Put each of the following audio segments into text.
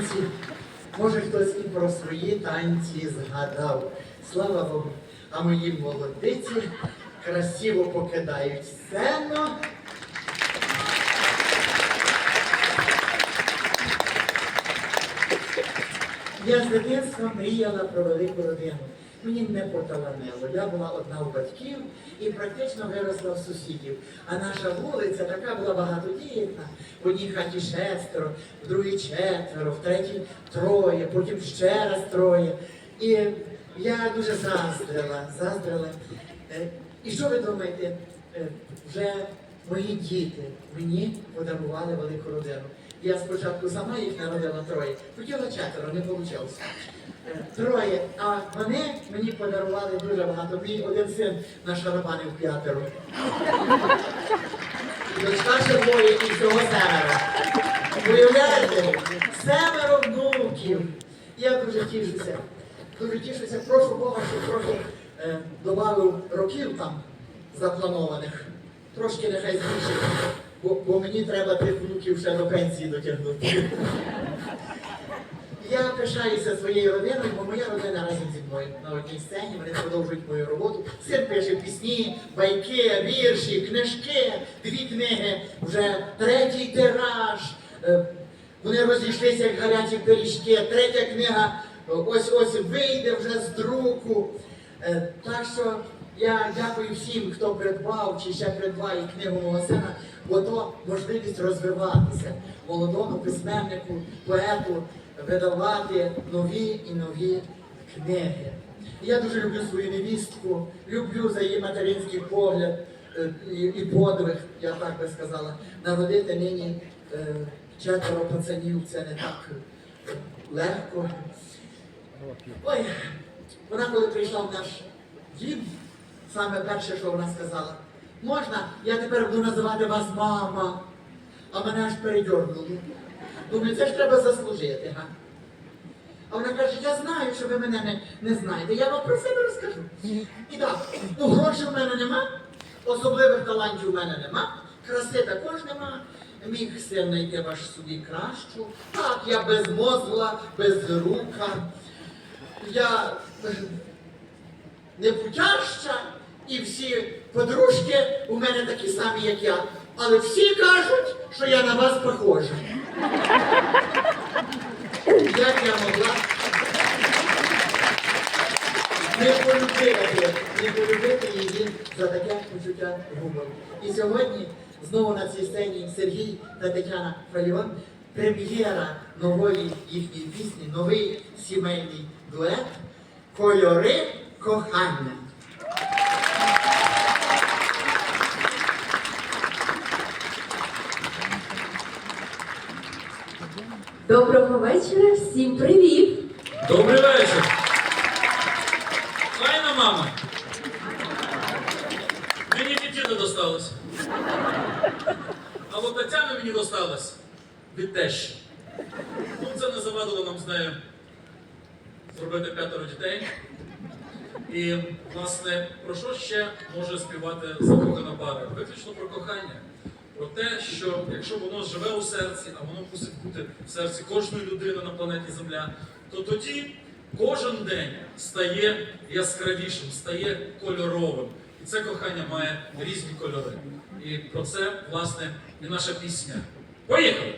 танці. Може хтось і про свої танці згадав. Слава Богу. А мої молодиці красиво покидають сцену. Я з дитинства мріяла про велику родину. Мені не поталанило. Я була одна у батьків і практично виросла в сусідів. А наша вулиця така була багатодітна. В одній хаті шестеро, в другій четверо, в третій троє, потім ще раз троє. І я дуже заздрила, заздрила. Е, І що ви думаєте? Е, Вже мої діти мені подарували велику родину. Я спочатку сама їх народила троє, хотіла четверо, не вийшло. Троє, а вони мені подарували дуже багато. Мій один син нашарабанив п'ятеро. Дочка ще двоє і всього семеро. Уявляєте? Семеро внуків. Я дуже тішуся. Дуже тішуся. Прошу Бога, щоб трохи е, додав років там запланованих. Трошки нехай збільшить, бо, бо мені треба тих внуків ще до пенсії дотягнути. Я пишаюся своєю родиною, бо моя родина разом зі мною на одній сцені, вони продовжують мою роботу. Син пише пісні, байки, вірші, книжки, дві книги, вже третій тираж. Е, Вони розійшлися як гарячі пиріжки. Третя книга е, ось ось вийде вже з друку. Е, Так що я дякую всім, хто придбав чи ще придбає книгу мого сина, бо то можливість розвиватися молодому письменнику, поету, видавати нові і нові книги. Я дуже люблю свою невістку, люблю за її материнський погляд е, і, подвиг, я так би сказала. Народити нині е, четверо пацанів це не так е, легко. Ой, вона коли прийшла в наш дім, саме перше, що вона сказала, можна, я тепер буду називати вас мама, а мене аж передьорнуло. Думаю, це ж треба заслужити, га? А вона каже, я знаю, що ви мене не, не знаєте, я вам про себе розкажу. І так, ну грошей в мене нема, особливих талантів в мене нема, краси також нема. Міг син знайти ваш собі кращу. Так, я безмозгла, безрука. Я е, непутяща, і всі подружки у мене такі самі, як я. Але всі кажуть, що я на вас похожа. Як я могла не полюбити, не полюбити її за таке почуття гумору. І сьогодні знову на цій сцені Сергій та Тетяна Фальон, прем'єра нової їхньої пісні, новий сімейний дует Кольори кохання. Доброго вечора, всім привіт! Добрий вечір. Файна мама. Мені від не досталось. А от Тетяна мені досталась від тещі. Ну, це не завадило нам з нею зробити п'ятеро дітей. І, власне, про що ще може співати закохана пара? Виключно про кохання. Про те, що якщо воно живе у серці, а воно мусить бути в серці кожної людини на планеті Земля, то тоді кожен день стає яскравішим, стає кольоровим. І це кохання має різні кольори. І про це, власне, і наша пісня. Поїхали!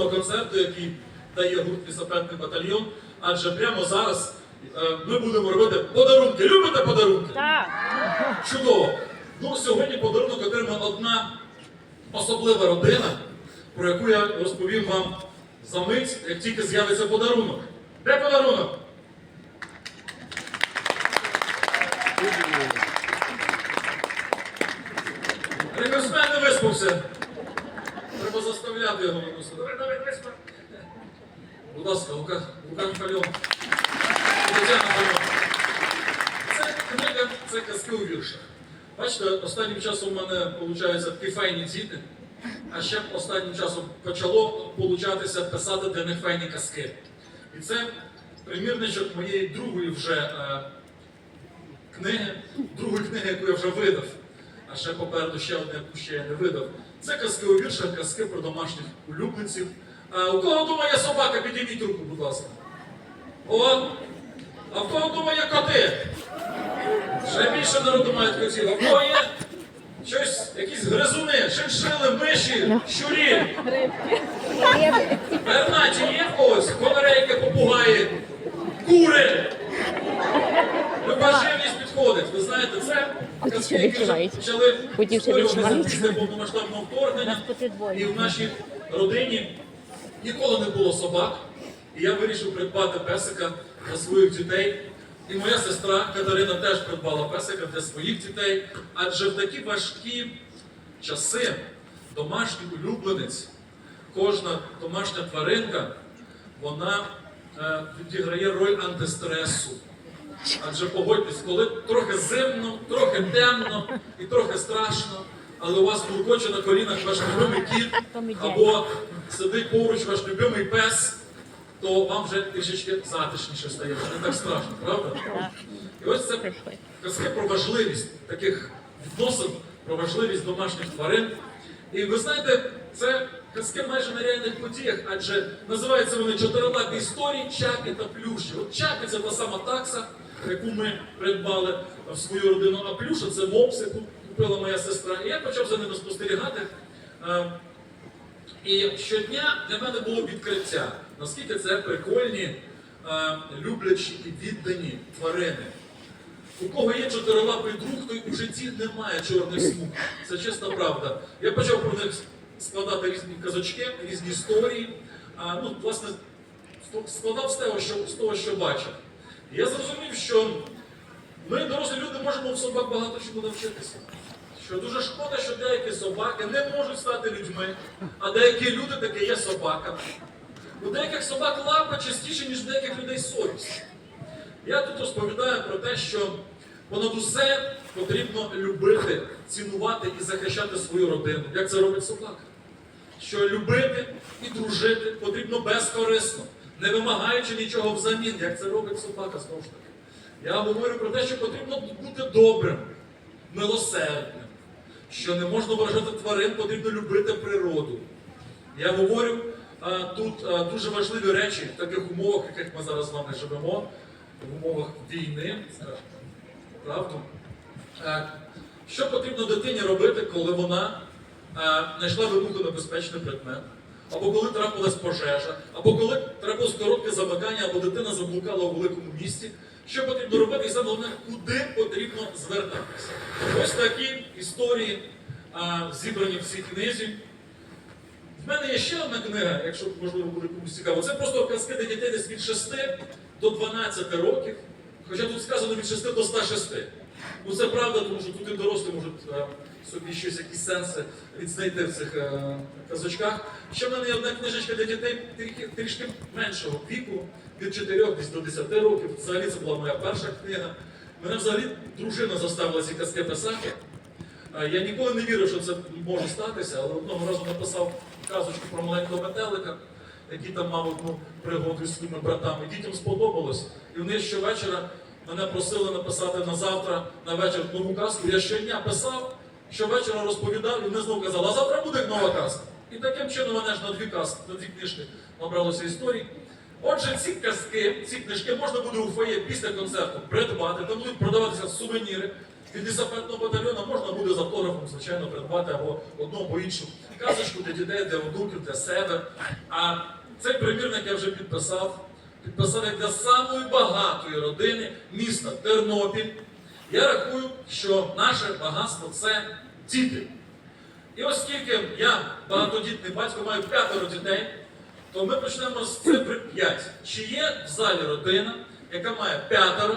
Частина концерту, який дає гурт лісопедний батальйон, адже прямо зараз е, ми будемо робити подарунки. Любите подарунки? Так. Чудово! Ну, сьогодні подарунок отримає одна особлива родина, про яку я розповім вам за мить, як тільки з'явиться подарунок. Де подарунок? Рекордсмен не виспався. Треба заставляти його випустити. Давай, давай. Будь ласка, Лука, Лука Михальов. Тетяна Михальов. Це книга, це казки у віршах. Бачите, останнім часом у мене виходить такі файні діти, а ще останнім часом почало получатися писати для них файні казки. І це примірничок моєї другої вже е, книги, другої книги, яку я вже видав. А ще попереду ще одне, яку ще я не видав. Це казки у віршах, казки про домашніх улюбленців. А, у кого вдома є собака, підійміть руку, будь ласка. О! А в кого вдома є коти? Ще більше народу мають котів. А в кого є щось, якісь гризуни, шиншили, миші, щурі. Пернаті є в когось? Конарейки, попугаї, кури. Люба живність підходить. Ви знаєте, це відчувають. почали відчувають. після повномасштабного вторгнення. І в нашій родині ніколи не було собак. І я вирішив придбати песика для своїх дітей. І моя сестра Катерина теж придбала песика для своїх дітей. Адже в такі важкі часи домашній улюбленець, кожна домашня тваринка, вона е, відіграє роль антистресу. Адже погодьтесь, коли трохи зимно, трохи темно і трохи страшно, але у вас туркоче на колінах ваш любимий кіт, або сидить поруч ваш любимий пес, то вам вже трішечки затишніше стає, не так страшно, правда? І ось це казки про важливість таких відносин, про важливість домашніх тварин. І ви знаєте, це казки майже на реальних подіях, адже називаються вони чотирилапі історії, чапі та плюші. От чапі це та сама такса, яку ми придбали в свою родину, а плюша це мопс, яку купила моя сестра. І я почав за ними спостерігати. Е, І щодня для мене було відкриття, наскільки це прикольні, е, люблячі і віддані тварини. У кого є чотирилапий друг, той у житті немає чорних смуг. Це чиста правда. Я почав про них складати різні казочки, різні історії. Ну, власне, складав з того, що, з того, що бачив. Я зрозумів, що ми, дорослі люди, можемо в собак багато чому навчитися. Що дуже шкода, що деякі собаки не можуть стати людьми, а деякі люди таки є собаками. У деяких собак лапа частіше, ніж у деяких людей совість. Я тут розповідаю про те, що понад усе потрібно любити, цінувати і захищати свою родину. Як це робить собака? Що любити і дружити потрібно безкорисно, не вимагаючи нічого взамін, як це робить собака знову ж таки. Я говорю про те, що потрібно бути добрим, милосердним, що не можна вважати тварин, потрібно любити природу. Я говорю а, тут а, дуже важливі речі в таких умовах, яких ми зараз з вами живемо, в умовах війни, скажімо, правду. Що потрібно дитині робити, коли вона знайшла вибухонебезпечний предмет, або коли трапилась пожежа, або коли трапилось коротке замикання, або дитина заблукала у великому місті. Що потрібно робити, і саме головне, куди потрібно звертатися. Ось такі історії а, зібрані в цій книзі. В мене є ще одна книга, якщо можливо буде комусь цікаво. Це просто казки для дітей десь від 6 до 12 років. Хоча тут сказано від 6 до 106. Ну це правда, тому що тут дорослі можуть е, собі щось, якісь сенси відзнайти в цих е, казочках. Ще в мене є одна книжечка для дітей трішки, меншого віку, від 4 десь до 10 років. Взагалі це була моя перша книга. Мене взагалі дружина заставила ці казки писати. Е, Я ніколи не вірив, що це може статися, але одного разу написав казочку про маленького метелика, який там мав одну пригоду зі своїми братами. Дітям сподобалось. І вони щовечора мене просили написати на завтра, на вечір нову казку. Я щодня писав, щовечора розповідав, і вони знову казали, а завтра буде нова казка. І таким чином мене ж на дві казки, на дві книжки набралося історій. Отже, ці казки, ці книжки можна буде у фоє після концерту придбати, там будуть продаватися сувеніри. Від лісопетного батальйону можна буде з автографом, звичайно, придбати або одну, або іншу казочку для дітей, для онуків, для себе. А цей примірник я вже підписав. Підписав як для самої багатої родини міста Тернопіль. Я рахую, що наше багатство це діти. І оскільки я багатодітний батько, маю п'ятеро дітей, то ми почнемо з цифри 5. Чи є в залі родина, яка має п'ятеро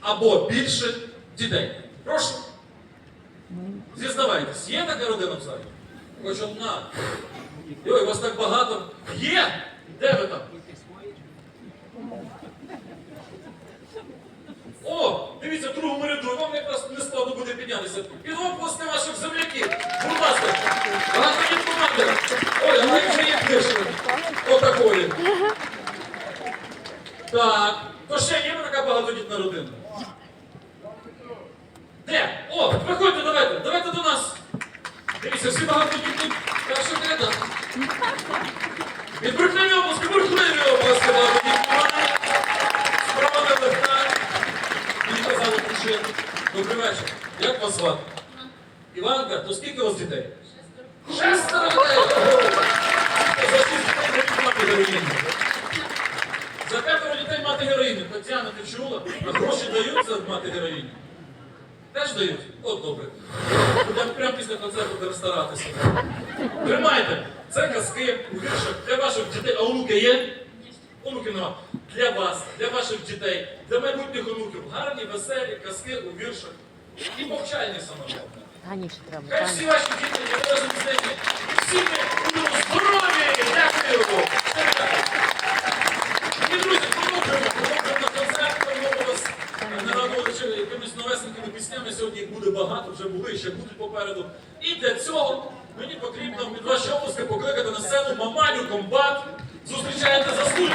або більше дітей? Прошу. Зізнавайтесь, є така родина в залі? Хоч одна. Йой, вас так багато. Є! Де ви там? О, дивіться, в другому ряду, вам якраз не складно буде піднятися. Під оплески ваших земляків. Будь ласка, багато є команди. Ой, а вже є книжка. Отакої. Так, то ще є така багатодітна родина. Де? О, виходьте, давайте, давайте до нас. Дивіться, всі багатодітні перша ряда. Відбурхливі обласки, бурхливі обласки, багатодітні родини. Справа не легка. Мені казали прийшли. Добрий вечір. Як вас звати? Іванка, то скільки у вас дітей? Шестеро дітей! За героїні. П'ятеро дітей мати героїню. Тетяна, ти чула? А гроші дають за мати героїню? Теж дають? От добре. Будемо прямо після концерту будемо старатися. Тримайте! Це казки у віршах для ваших дітей. А онуки є? Онуки нема. Для вас, для ваших дітей, для майбутніх онуків. Гарні, веселі казки у віршах. І повчальні саме. Ганіше треба. Всі ваші діти, я вас всі ми будемо здорові! Дякую! І друзі, продовжуємо, продовжуємо концерт, певно вас нарадили якимись новесенькими піснями. Сьогодні їх буде багато, вже були, ще будуть попереду. І для цього мені потрібно від ваші обласки покликати на сцену Мамалю Комбат. Зустрічаєте за студію.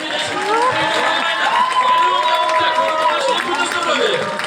Мамаля! Мамаля! Так, вона буде здорові!